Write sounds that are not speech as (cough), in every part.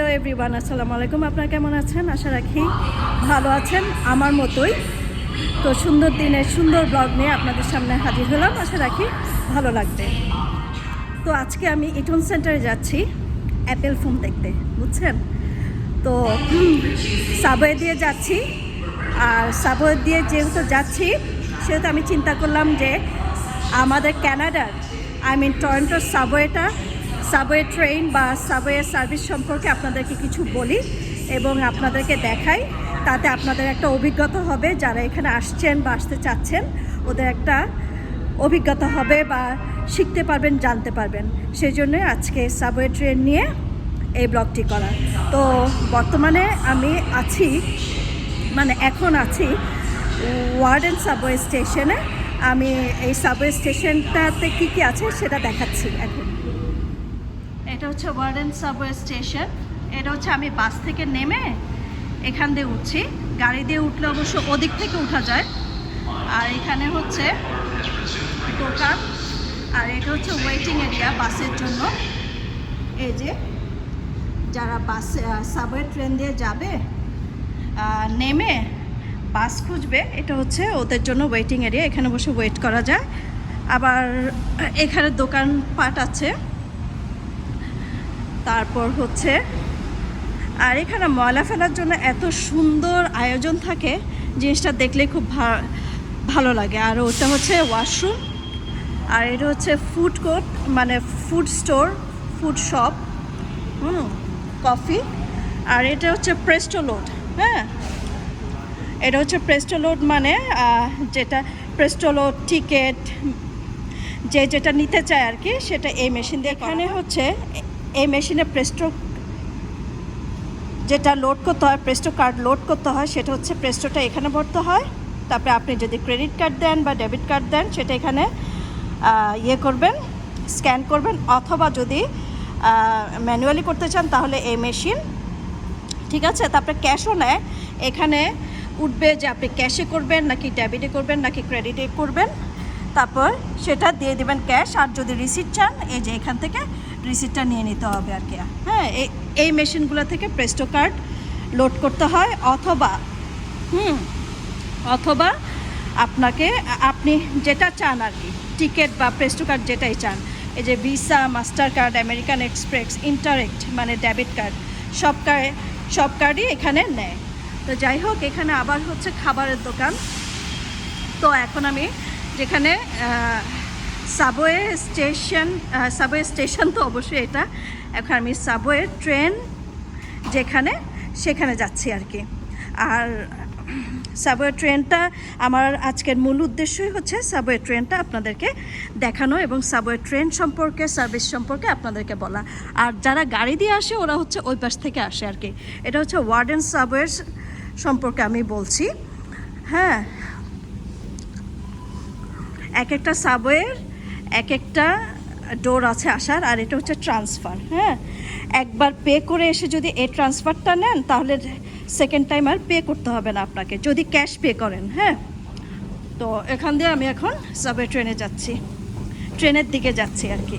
Hello everyone আসসালামু আলাইকুম। আপনারা কেমন আছেন? আশা রাখি ভালো আছেন আমার মতোই। তো সুন্দর দিনের সুন্দর ব্লগ নিয়ে আপনাদের সামনে হাজির হলাম। আশা রাখি ভালো লাগবে। তো আজকে আমি ইটন সেন্টারে যাচ্ছি অ্যাপেল ফোন দেখতে, বুঝছেন? তো সাবওয়ে দিয়ে যাচ্ছি। আর সাবওয়ে দিয়ে যেহেতু যাচ্ছি, সেহেতু আমি চিন্তা করলাম যে আমাদের ক্যানাডার আই মিন টরেন্টোর সাবওয়েটা সাবওয়ে ট্রেন বা সাবওয়ে সার্ভিস সম্পর্কে আপনাদেরকে কিছু বলি এবং আপনাদেরকে দেখাই। তাতে আপনাদের একটা অভিজ্ঞতা হবে, যারা এখানে আসছেন বা আসতে চাচ্ছেন, ওদের একটা অভিজ্ঞতা হবে বা শিখতে পারবেন, জানতে পারবেন। সেই জন্য আজকে সাবওয়ে ট্রেন নিয়ে এই ব্লগটি করা। তো বর্তমানে আমি আছি মানে এখন আছি ওয়ার্ডেন সাবওয়ে স্টেশনে। আমি এই সাবওয়ে স্টেশনটাতে কী কী আছে সেটা দেখাচ্ছি এখন। এটা হচ্ছে ওয়ার্ডেন সাবওয়ে স্টেশন এটা হচ্ছে আমি বাস থেকে নেমে এখান দিয়ে উঠছি। গাড়ি দিয়ে উঠলে অবশ্য ওদিক থেকে উঠা যায়। আর এখানে হচ্ছে দোকান। আর এটা হচ্ছে ওয়েটিং এরিয়া বাসের জন্য। এই যে যারা বাসে সাবওয়ে ট্রেন দিয়ে যাবে নেমে বাস খুঁজবে, এটা হচ্ছে ওদের জন্য ওয়েটিং এরিয়া এখানে বসে ওয়েট করা যায়। আবার এখানে দোকানপাট আছে। তারপর হচ্ছে, আর এখানে ময়লা ফেলার জন্য এত সুন্দর আয়োজন থাকে, জিনিসটা দেখলে খুব ভালো লাগে। আর ওটা হচ্ছে ওয়াশরুম আর এটা হচ্ছে ফুড কোর্ট মানে food store food shop hmm coffee আর এটা হচ্ছে প্রেস্টো লোড হ্যাঁ? এটা হচ্ছে প্রেস্টো লোড মানে যেটা প্রেস্টো লোড টিকেট যে যেটা নিতে চায় আর কি, সেটা এই মেশিন দিয়ে এখানে হচ্ছে এই মেশিনে প্রেস্টো যেটা লোড করতে হয় প্রেস্টো কার্ড লোড করতে হয়, সেটা হচ্ছে প্রেস্টোটা এখানে ভরতে হয়। তারপরে আপনি যদি ক্রেডিট কার্ড দেন বা ডেবিট কার্ড দেন, সেটা এখানে ইয়ে করবেন স্ক্যান করবেন। অথবা যদি ম্যানুয়ালি করতে চান, তাহলে এই মেশিন ঠিক আছে? তারপরে ক্যাশও নেয়। এখানে উঠবে যে আপনি ক্যাশে করবেন, নাকি ডেবিটে করবেন, নাকি ক্রেডিটে করবেন। তারপর সেটা দিয়ে দেবেন ক্যাশ আর যদি রিসিট চান, এই যে এখান থেকে রিসিটটা নিয়ে নিতে হবে আর কি। হ্যাঁ এই এই মেশিনগুলো থেকে প্রেস্টো কার্ড লোড করতে হয় অথবা, হুম, অথবা আপনাকে, আপনি যেটা চান আর কি টিকিট বা প্রেস্টো কার্ড যেটাই চান, এই যে Visa Master card American Express Interac মানে ডেবিট কার্ড সব কার্ড সব কার্ডই এখানে নেয়। তো যাই হোক, এখানে আবার হচ্ছে খাবারের দোকান। তো এখন আমি যেখানে সাবওয়ে স্টেশন সাবওয়ে স্টেশন তো অবশ্যই এটা। এখন আমি সাবওয়ে ট্রেন যেখানে, সেখানে যাচ্ছি আর কি। আর সাবওয়ে ট্রেনটা আমার আজকের মূল উদ্দেশ্যই হচ্ছে সাবওয়ে ট্রেনটা আপনাদেরকে দেখানো এবং সাবওয়ে ট্রেন সম্পর্কে, সার্ভিস সম্পর্কে আপনাদেরকে বলা। আর যারা গাড়ি দিয়ে আসে, ওরা হচ্ছে ওই পাশ থেকে আসে আর কি। এটা হচ্ছে ওয়ার্ডেন সাবওয়ের সম্পর্কে আমি বলছি। হ্যাঁ এক একটা সাবওয়ের এক একটা ডোর আছে আসার, আর এটা হচ্ছে ট্রান্সফার হ্যাঁ? একবার পে করে এসে যদি এ ট্রান্সফারটা নেন, তাহলে সেকেন্ড টাইম আর পে করতে হবে না আপনাকে, যদি ক্যাশ পে করেন হ্যাঁ? তো এখান দিয়ে আমি এখন সাবওয়ে ট্রেনে যাচ্ছি। ট্রেনের দিকে যাচ্ছি আর কি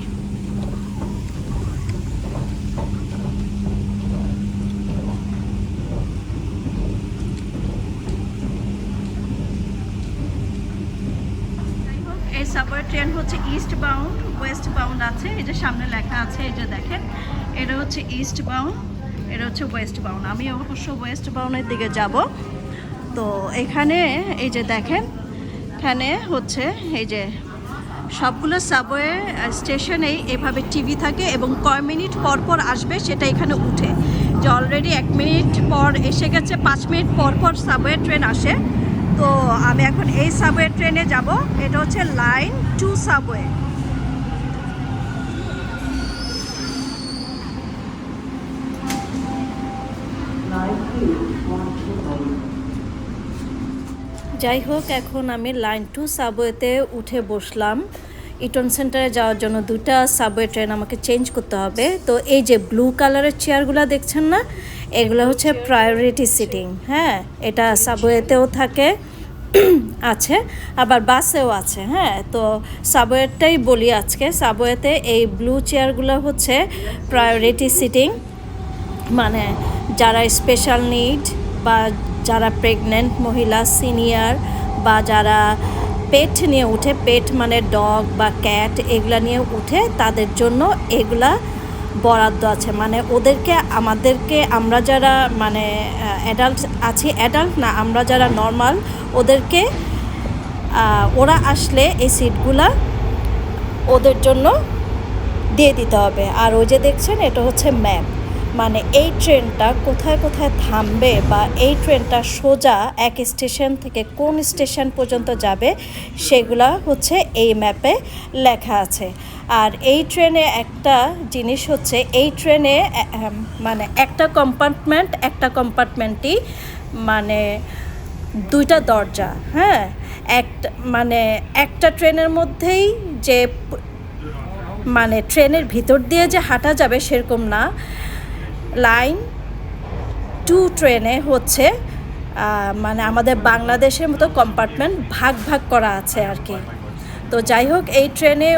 যাই হোক, এই সাবওয়ে ট্রেন হচ্ছে ইস্ট বাউন্ড ওয়েস্ট বাউন্ড আছে, এই যে সামনে লেখা আছে, এই যে দেখেন, এটা হচ্ছে ইস্ট বাউন্ড এটা হচ্ছে ওয়েস্ট বাউন্ড আমি অবশ্য ওয়েস্ট বাউন্ডের দিকে যাব। তো এখানে এই যে দেখেন, এখানে হচ্ছে এই যে সবগুলো সাবওয়ে স্টেশনেই এভাবে টিভি থাকে এবং কয় মিনিট পর পর আসবে সেটা এখানে উঠে। যে অলরেডি এক মিনিট পর এসে গেছে, পাঁচ মিনিট পর পর সাবওয়ে ট্রেন আসে। তো আমি এখন এই সাবওয়ে ট্রেনে যাব। এটা হচ্ছে লাইন টু সাবওয়ে যাই হোক, এখন আমি লাইন টু সাবওয়েতে উঠে বসলাম। ইটন সেন্টারে যাওয়ার জন্য দুটা সাবওয়ে ট্রেন আমাকে চেঞ্জ করতে হবে। তো এই যে ব্লু কালারের চেয়ারগুলো দেখছেন না? এগুলো হচ্ছে প্রায়োরিটি সিটিং হ্যাঁ এটা সাবওয়েতেও থাকে। আছে, আবার বাসেও আছে হ্যাঁ? তো সাবওয়েটাই বলি আজকে, সাবওয়েতে এই ব্লু চেয়ারগুলো হচ্ছে প্রায়োরিটি সিটিং মানে যারা স্পেশাল নিড বা যারা প্রেগনেন্ট মহিলা সিনিয়র বা যারা পেট নিয়ে উঠে পেট মানে ডগ বা ক্যাট এগুলা নিয়ে উঠে তাদের জন্য এগুলা বরাদ্দ আছে। মানে ওদেরকে, আমাদেরকে আমরা যারা মানে অ্যাডাল্ট আছি অ্যাডাল্ট না, আমরা যারা নর্মাল ওদেরকে ওরা আসলে এই সিটগুলা ওদের জন্য দিয়ে দিতে হবে। আর ওই যে দেখছেন, এটা হচ্ছে ম্যাপ মানে এই ট্রেনটা কোথায় কোথায় থামবে বা এই ট্রেনটা সোজা এক স্টেশন থেকে কোন স্টেশন পর্যন্ত যাবে, সেগুলা হচ্ছে এই ম্যাপে লেখা আছে। আর এই ট্রেনে একটা জিনিস হচ্ছে, এই ট্রেনে মানে একটা কম্পার্টমেন্ট একটা কম্পার্টমেন্টই মানে দুইটা দরজা হ্যাঁ? একটা মানে একটা ট্রেনের মধ্যেই যে মানে ট্রেনের ভিতর দিয়ে যে হাঁটা যাবে সেরকম না। লাইন টু ট্রেনে হচ্ছে মানে আমাদের বাংলাদেশের মতো কম্পার্টমেন্ট ভাগ ভাগ করা আছে আর কি। তো যাই হোক, এই ট্রেনে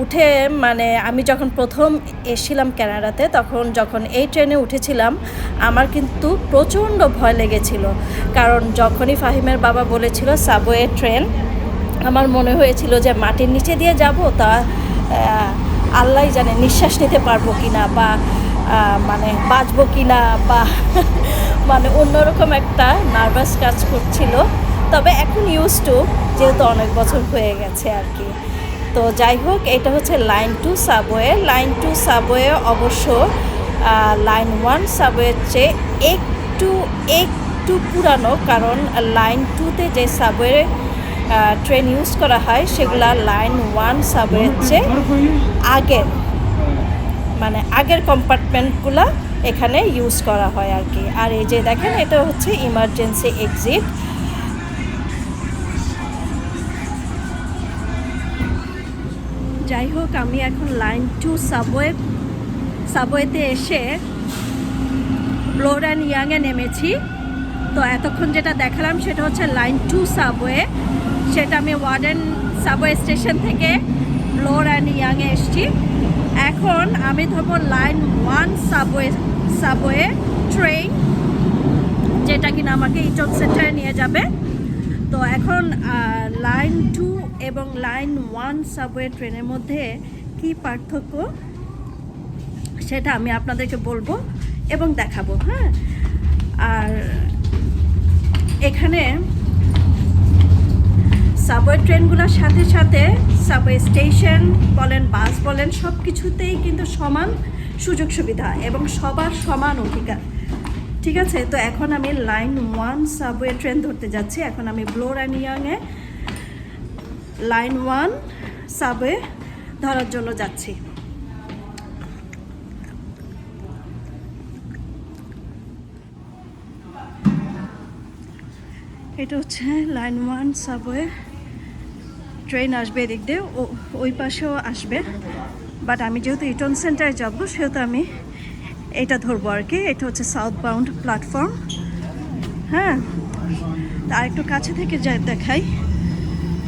উঠ মানে আমি যখন প্রথম এসেছিলাম কানাডাতে তখন যখন এই ট্রেনে উঠেছিলাম, আমার কিন্তু প্রচণ্ড ভয় লেগেছিল। কারণ যখনই ফাহিমের বাবা বলেছিল সাবওয়ে ট্রেন, আমার মনে হয়েছিল যে মাটির নিচে দিয়ে যাব তা আল্লাহ জানে, নিঃশ্বাস নিতে পারব কি না বা মানে বাঁচবো কি না বা (laughs) মানে অন্যরকম একটা নার্ভাস কাজ করছিল। তবে এখন ইউজ টু যেহেতু অনেক বছর হয়ে গেছে আর কি। তো যাই হোক, এটা হচ্ছে line two subway line two subway অবশ্য লাইন ওয়ান সাবওয়ের চেয়ে একটু একটু পুরানো, কারণ লাইন টুতে যে সাবওয়ে ট্রেন ইউজ করা হয়, সেগুলা লাইন ওয়ান সাবওয়ের চেয়ে আগের। মানে আগের কম্পার্টমেন্টগুলো এখানে ইউজ করা হয় আর কি। আর এই যে দেখেন, এটা হচ্ছে ইমার্জেন্সি এক্সিট যাই হোক, আমি এখন লাইন টু সাবওয়ে সাবওয়েতে এসে ব্লোর অ্যান্ড ইয়াংয়ে নেমেছি। তো এতক্ষণ যেটা দেখালাম, সেটা হচ্ছে লাইন টু সাবওয়ে সেটা আমি ওয়ার্ডেন সাবওয়ে স্টেশন থেকে ব্লোর অ্যান্ড ইয়াংয়ে এসছি। এখন আমি ধরবো line one subway subway train যেটা কিনা আমাকে ইটন সেন্টারে নিয়ে যাবে। তো এখন লাইন টু এবং লাইন ওয়ান সাবওয়ে ট্রেনের মধ্যে কি পার্থক্য সেটা আমি আপনাদেরকে বলব এবং দেখাবো হ্যাঁ? আর এখানে সাবওয়ে ট্রেনগুলোর সাথে সাথে সাবওয়ে স্টেশন বলেন, বাস বলেন সব কিছুতেই কিন্তু সমান সুযোগ সুবিধা এবং সবার সমান অধিকার। ঠিক আছে? তো এখন আমি লাইন ওয়ান সাবওয়ে ট্রেন ধরতে যাচ্ছি। এখন আমি Bloor and ইয়াংয়ে line one subway ধরার জন্য যাচ্ছি। এটা হচ্ছে লাইন ওয়ান সাবওয়ে ট্রেন আসবে এদিক দিয়ে ওই পাশেও আসবে। বাট আমি যেহেতু ইটন সেন্টারে যাব, সেহেতু আমি এটা ধরবো আর কি। এটা হচ্ছে সাউথ বাউন্ড প্ল্যাটফর্ম হ্যাঁ আর একটু কাছে থেকে যা দেখাই।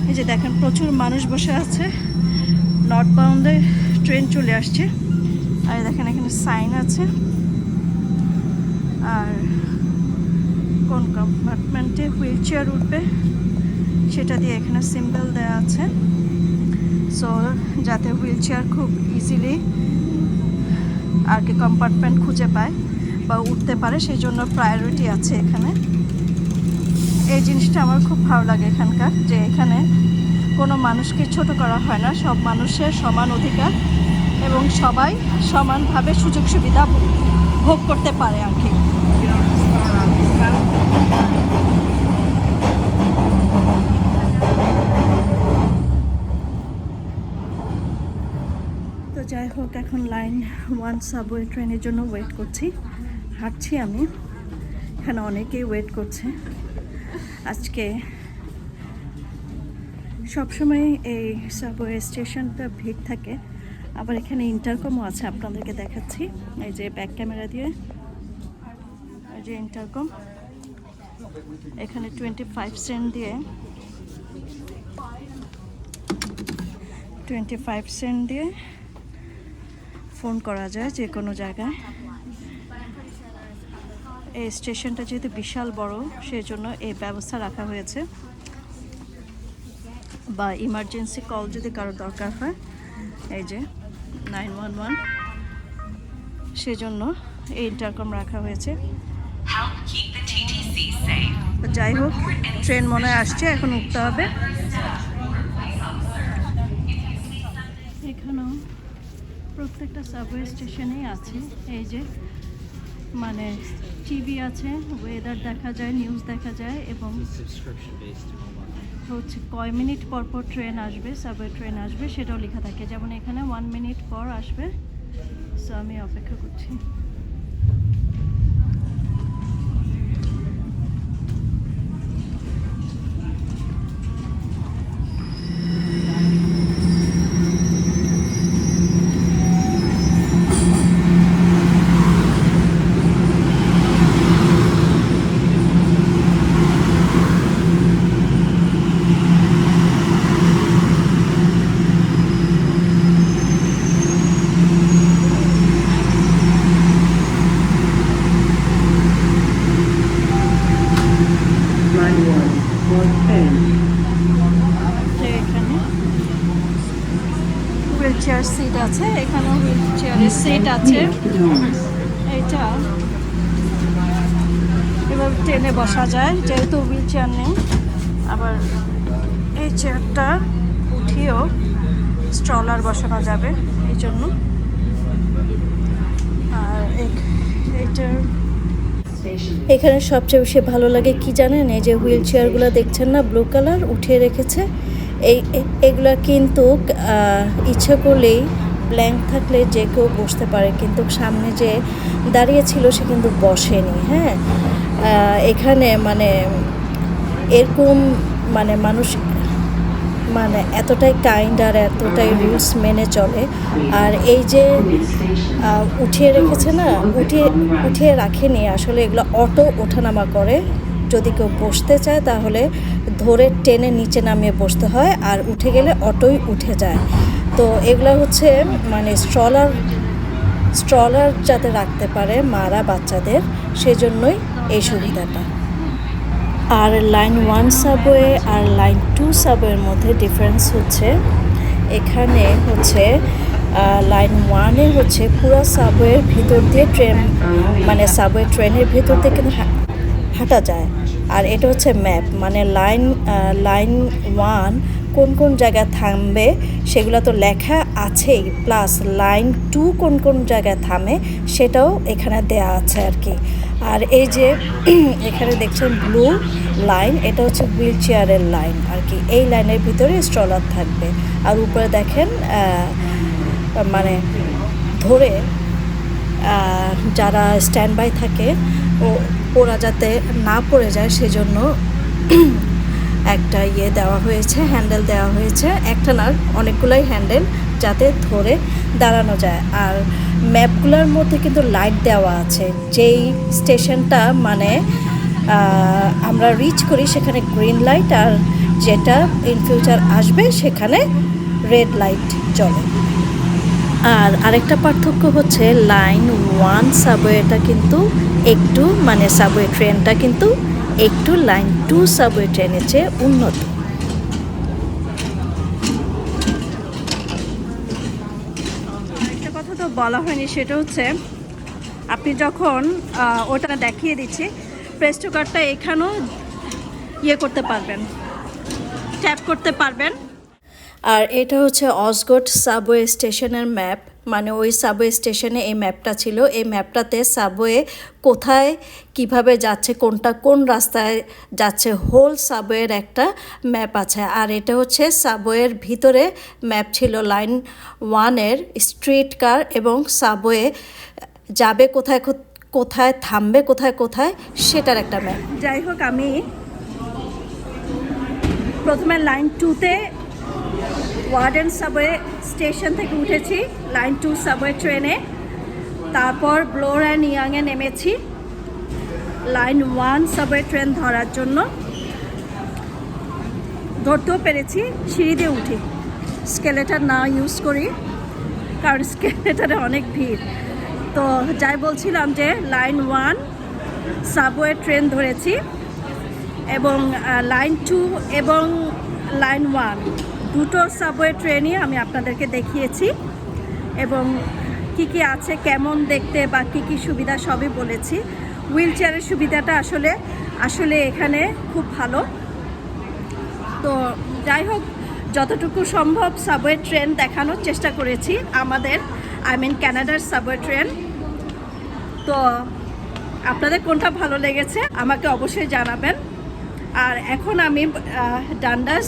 এই যে দেখেন, প্রচুর মানুষ বসে আছে। নর্থ বাউন্ডে ট্রেন চলে আসছে। আর দেখেন, এখানে সাইন আছে। আর কোন কম্পার্টমেন্টে হুইল চেয়ার উঠবে? সেটা দিয়ে এখানে সিম্বল দেওয়া আছে। সো যাতে হুইল চেয়ার খুব ইজিলি আর কি কম্পার্টমেন্ট খুঁজে পায় বা উঠতে পারে সেই জন্য প্রায়োরিটি আছে এখানে। এই জিনিসটা আমার খুব ভালো লাগে এখানকার, যে এখানে কোনো মানুষকে ছোট করা হয় না, সব মানুষের সমান অধিকার এবং সবাই সমানভাবে সুযোগ সুবিধা ভোগ করতে পারে আর কি তো যাই হোক, এখন লাইন ওয়ান সাবওয়ে ট্রেনের জন্য ওয়েট করছি। হাঁটছি আমি। এখানে অনেকেই ওয়েট করছে। আজকে সবসময় এই সাবওয়ে স্টেশনটা ভিড় থাকে। আবার এখানে ইন্টারকমও আছে, আপনাদেরকে দেখাচ্ছি। এই যে ব্যাক ক্যামেরা দিয়ে। এই যে ইন্টারকম এখানে টোয়েন্টি ফাইভ সেন্ট দিয়ে। টোয়েন্টি ফাইভ সেন্ট দিয়ে ফোন করা যায় যে কোনো জায়গায়। এই স্টেশনটা যেহেতু বিশাল বড় সেই জন্য এই ব্যবস্থা রাখা হয়েছে। বা ইমার্জেন্সি কল যদি কারও দরকার হয়, এই যে নাইন ওয়ান ওয়ান সেজন্য এই ইন্টারকম রাখা হয়েছে। যাই হোক ট্রেন মনে আসছে, এখন উঠতে হবে। এখানেও প্রত্যেকটা সাবওয়ে স্টেশনেই আছে। এই যে মানে টিভি আছে ওয়েদার দেখা যায় নিউজ দেখা যায় এবং. হচ্ছে কয় মিনিট পর পর ট্রেন আসবে সাবওয়ে ট্রেন আসবে সেটাও লেখা থাকে। যেমন এখানে ওয়ান মিনিট পর আসবে। সো আমি অপেক্ষা করছি। Doors. এইটা। এবার ট্রেনে বসা যায়, যেহেতু হুইল চেয়ার নেই। আবার এই চেয়ারটা উঠিয়েও স্ট্রলার বসানো যাবে এই জন্য। আর এইটার এখানে সবচেয়ে বেশি ভালো লাগে কি জানেন? এই যে হুইল চেয়ারগুলো দেখছেন না? ব্লু কালার উঠিয়ে রেখেছে। এই এগুলা কিন্তু ইচ্ছে করলেই ব্ল্যাঙ্ক থাকলে যে কেউ বসতে পারে, কিন্তু সামনে যে দাঁড়িয়ে ছিল সে কিন্তু বসেনি হ্যাঁ? এখানে মানে এরকম মানে মানুষ মানে এতটাই কাইন্ড আর এতটাই রুলস মেনে চলে। আর এই যে উঠিয়ে রেখেছে না, উঠিয়ে উঠিয়ে রাখেনি, আসলে এগুলো অটো ওঠানামা করে। যদি কেউ বসতে চায় তাহলে ধরে টেনে নিচে নামিয়ে বসতে হয়, আর উঠে গেলে অটোই উঠে যায়। তো এগুলো হচ্ছে মানে স্ট্রলার স্ট্রলার যাতে রাখতে পারে মারা বাচ্চাদের, সেজন্যই এই সুবিধাটা। আর লাইন ওয়ান সাবওয়ে আর লাইন টু সাবওয়ের মধ্যে ডিফারেন্স হচ্ছে, এখানে হচ্ছে লাইন ওয়ানে হচ্ছে পুরো সাবওয়ের ভিতর দিয়ে ট্রেন মানে সাবওয়ে ট্রেনের ভিতর দিয়ে কিন্তু হাঁটা যায়। আর এটা হচ্ছে ম্যাপ মানে লাইন লাইন ওয়ান কোন কোন জায়গায় থামবে সেগুলো তো লেখা আছেই প্লাস লাইন টু কোন কোন জায়গায় থামে সেটাও এখানে দেয়া আছে আর কি। আর এই যে (clears throat) এখানে দেখছেন ব্লু লাইন এটা হচ্ছে হুইল চেয়ারের লাইন আর কি। এই লাইনের ভিতরে স্ট্রলার থাকবে। আর উপরে দেখেন মানে ধরে যারা স্ট্যান্ড বাই থাকে, ও, ওরা যাতে না পড়ে যায় সেজন্য (clears throat) একটা ইয়ে দেওয়া হয়েছে হ্যান্ডেল দেওয়া হয়েছে। একটা না, অনেকগুলোই হ্যান্ডেল যাতে ধরে দাঁড়ানো যায়। আর ম্যাপগুলোর মধ্যে কিন্তু লাইট দেওয়া আছে। যেই স্টেশনটা মানে আমরা রিচ করি সেখানে গ্রিন লাইট আর যেটা ইন ফিউচার আসবে সেখানে রেড লাইট জ্বলে আর আরেকটা পার্থক্য হচ্ছে লাইন ওয়ান সাবওয়েটা কিন্তু একটু মানে সাবওয়ে ট্রেনটা কিন্তু একটু লাইন টু সাবওয়ে ট্রেনের চেয়ে উন্নত। একটা কথা তো বলা হয়নি, সেটা হচ্ছে আপনি যখন ওটা দেখিয়ে দিচ্ছি প্রেস্টো কার্ডটা এখানেও ইয়ে করতে পারবেন ট্যাপ করতে পারবেন। আর এটা হচ্ছে অসগট সাবওয়ে স্টেশনের ম্যাপ। মানে ওই সাবওয়ে স্টেশনে এই ম্যাপটা ছিল। এই ম্যাপটাতে সাবওয়ে কোথায়, কীভাবে যাচ্ছে, কোনটা, কোন রাস্তায় যাচ্ছে, হোল সাবওয়ের একটা ম্যাপ আছে। আর এটা হচ্ছে সাবওয়ের ভিতরে ম্যাপ ছিল লাইন ওয়ানের স্ট্রিট কার এবং সাবওয়ে যাবে কোথায় কোথায়, থামবে কোথায় কোথায়, সেটার একটা ম্যাপ। যাই হোক, আমি প্রথমে লাইন টুতে ওয়ার্ডেন সাবওয়ে স্টেশন থেকে উঠেছি, লাইন টু সাবওয়ে ট্রেনে। তারপর ব্লোর অ্যান্ড ইয়াংয়ে নেমেছি, লাইন ওয়ান সাবওয়ে ট্রেন ধরার জন্য। ধরতেও পেরেছি, সিঁড়ি দিয়ে উঠি। স্কেলেটার না ইউজ করি, কারণ স্কেলেটারে অনেক ভিড়। তো যাই বলছিলাম যে লাইন ওয়ান সাবওয়ে ট্রেন ধরেছি এবং লাইন টু এবং লাইন ওয়ান। দুটো সাবওয়ে ট্রেনই আমি আপনাদেরকে দেখিয়েছি এবং কি কি আছে, কেমন দেখতে বা কি কি সুবিধা সবই বলেছি। হুইল চেয়ারের সুবিধাটা আসলে আসলে এখানে খুব ভালো। তো যাই হোক, যতটুকু সম্ভব সাবওয়ে ট্রেন দেখানোর চেষ্টা করেছি, আমাদের, আই মিন ক্যানাডার সাবওয়ে ট্রেন। তো আপনাদের কোনটা ভালো লেগেছে আমাকে অবশ্যই জানাবেন। আর এখন আমি ডান্ডাস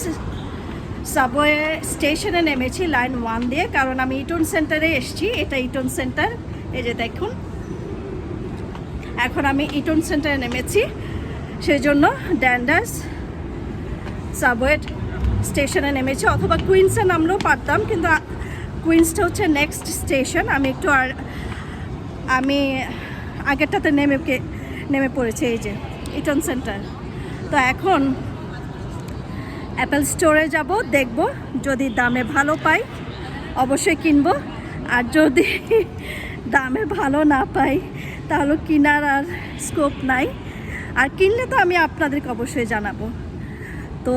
সাবওয়ে স্টেশনে নেমেছি লাইন ওয়ান দিয়ে, কারণ আমি ইটন সেন্টারে এসেছি। এটা ইটন সেন্টার। এই যে দেখুন। এখন আমি ইটন সেন্টারে নেমেছি। সেই জন্য ড্যান্ডাস সাবওয়ে স্টেশনে নেমেছি। অথবা কুইন্সে নামলেও পারতাম, কিন্তু কুইন্সটা হচ্ছে নেক্সট স্টেশন আমি একটু আর আমি আগেরটাতে নেমে নেমে পড়েছি, এই যে ইটন সেন্টার। তো এখন অ্যাপেল স্টোরে যাব, দেখব যদি দামে ভালো পাই, অবশ্যই কিনব। আর যদি (laughs) দামে ভালো না পাই, তাহলে কেনার আর স্কোপ নাই। আর কিনলে তো আমি আপনাদেরকে অবশ্যই জানাব। তো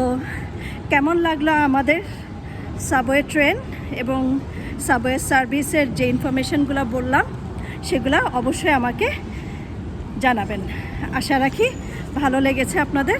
কেমন লাগল আমাদের সাবওয়ে ট্রেন এবং সাবওয়ে সার্ভিসের যে ইনফরমেশনগুলো বললাম, সেগুলো অবশ্যই আমাকে জানাবেন। আশা রাখি ভালো লেগেছে আপনাদের।